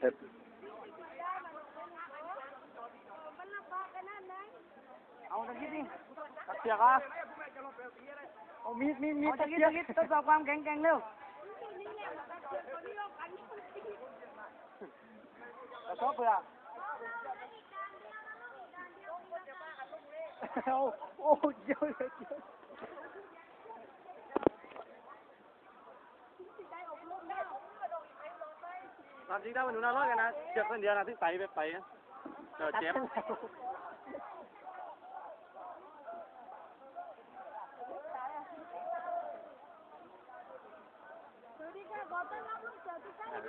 เห็ดเอาตะกี้ดิตัดเสือกอะเอามีดมีดมีดตะกี้ตะกี้ทดสอบความแข็งแกร่งเร็วกระสอบเปลือกโอ้โอ้เยอะเลย เยอะตามจริงถ้ามันหนูน่ารอดกันนะเชือกเส้นเดียวนะที่ใส่ไปไปนะเจอเจ็บ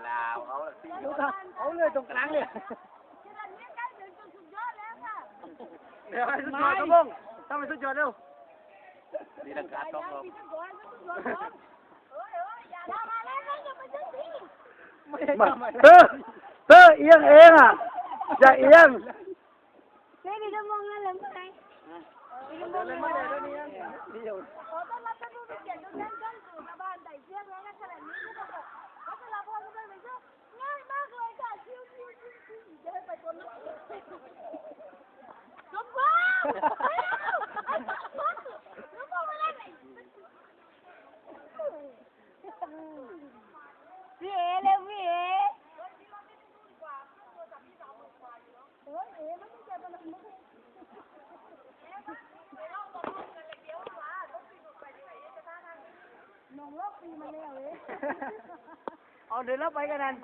ลาวเขาสิดูค่ะเอาเลยตรงกลางเลยเดี๋ยวให้สุดยอดครับผมทำให้สุดยอดเร็วนี่ลังกาต้องลงไม่ได้ มา ทำอะไร เตอร์เตอร์เอียงเองอะจะเอียงเดี๋ยวขอต้อนรับท่านผู้มีเกียรติทุกท่านเข้าสู่สะพานไต่เชือกแล้วในขณะนี้ก็จะพัชรพรกำลังไปเชือกง่ายมากเลยค่ะชิวชิวชิวชิวจะให้ไปบนรถสมบูรณ์สมบูรณ์มาได้ไหนพี่เอเร็วพี่เอเฮ้ยเอมั นไม่เจ็บมันไม่น้องรอบปีมาแล้วเว้ยเอาเดินแล้วไปกันนั่น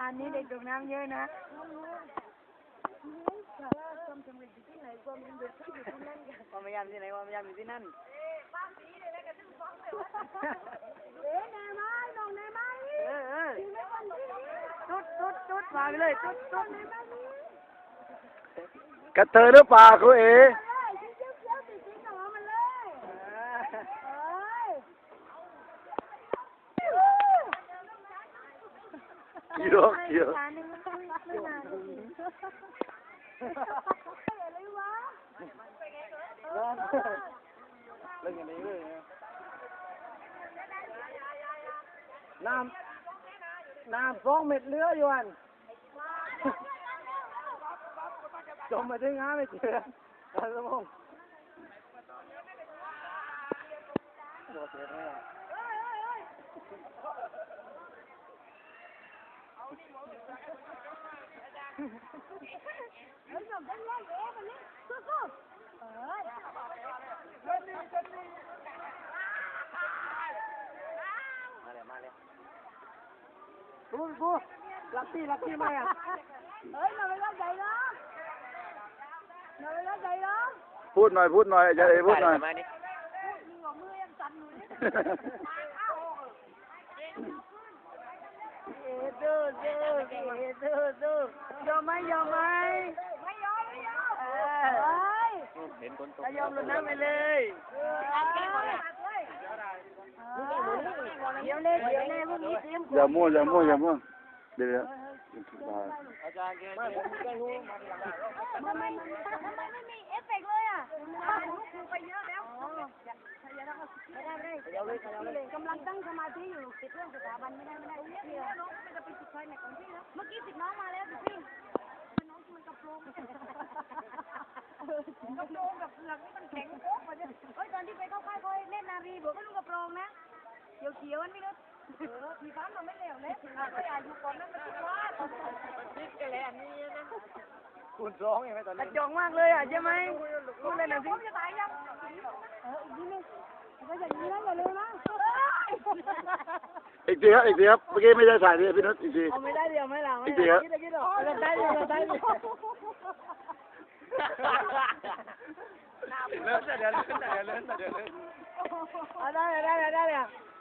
อันนี้เด็กตกน้ำเยอะนะความสำเร็จอยู่ที่ไหนความสำเร็จที่อยู่ที่นั่นค่ะความพยายามที่ไหนความพยายามอยู่ที่นั่นเอ๊ะแน่ไหมน้องแน่ไหมเออเออถึงไม่วันที่นี้จุดจุดจุดมาไปเลยจุดจุดแน่ไหมนี่กระเทยหรือเปล่าคุณเอ๋เลยชิ้นเจียวเจียวติดชิ้นของมันเลยเอ้ยเยอะเยอะจานนึงมันคุยไม่นานอะไรวะเล่นกันเองเลยนะน้ำน้ำสองเม็ดเรืออยู่อัน จมมาถึงห้าไม่เจอตาสมองบอกเสียแน่เฮ้ยน้องเป็นไรเอ๊ะมันนี่สู้ๆเอ้ยกูกูลักตี้ลักตี้มาอะเฮ้ยน้องไปรับใจเนาะน้องไปรับใจเนาะ พูดหน่อยพูดหน่อยจะเอ๋พูดหน่อยมึงเอามือยังสั่นอยู่นี่เอดูดูเอดูดูยอมไหมยอมไหมไม่ยอมไม่ยอมเอเฮ้อยเห็นคนตกถ้ายอมลงน้ำไปเลยเดี๋ยวเลยเดี๋ยวเลยพวกนี้เตรียมอย่ามั่วอย่ามั่วอย่ามั่วเดี๋ยวเดี๋ยวอาจารย์แกมันมันมันทำไมไม่มีเอฟเฟกต์เลยอะครูไปเยอะแล้ว ไม่ได้ไม่ได้เดี๋ยวเลยกำลังตั้งสมาธิอยู่ติดเรื่องสถาบันไม่ได้ไม่ได้เพี่ยน้องไม่จะไปสุดท้ายไหนของพี่แล้วเมื่อกี้ติดน้องมาแล้วสิพี่น้องมันกระโปรงกระโปรงกับเปลือกนี่มันแข็งโป๊กมาเนี่ยเฮ้ยตอนที่ไปเข้าค่ายเขาเล่นนารีบอกไม่รู้กระโปรงนะเขียวเขียวมันไม่รู้มีฟ้ามันไม่เหลวเลยก็อยากอยู่ก่อนนั่นมันคิดว่าคิดแกล้งนี่นะคุณร้องยังไงตอนกระนี้จองมากเลยอะใช่ไหมพูดเลยหน่อยสิผมจะตายยังเอออีกนิดนึง อย่างนี้นะอย่าลืมนะอีกทีครับอีกทีครับเมื่อกี้ไม่ได้ถ่ายดิพี่นุชอีกทีเอาไม่ได้เดียวไม่หลังไม่อีกหทีลัครับงคิดได้คิดหรอเราได้เดียวเราได้เดียวเลิกแต่เดี๋ยวเลิกแต่เดี๋ยวเลิกแต่เดี๋ยวเลิกเอาได้ได้ได้ได้เลย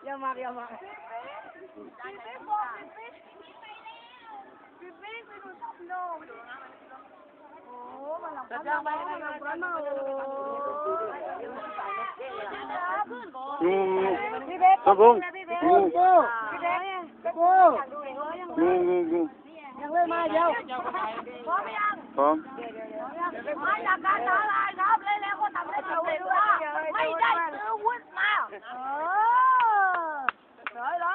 อย่ามาอย่ามาพี่ปิ๊กบอกพี่ปิ๊กพี่ปิ๊กไปดูซับโนโอ้มาหลับพัดมาหลับพัดมาโอ้ งูงูพี่เบ๊กสพงษ์พี่เบ๊กงูพี่เบ๊กกูงูงูงูยังเล่นมาเดียวพร้อมยังพร้อมไม่อยากการท้าทายครับเล่นแล้วก็ทำได้เร็จว่าไม่ได้ซื้อวุ้นมาเออร้อยร้อยร้อย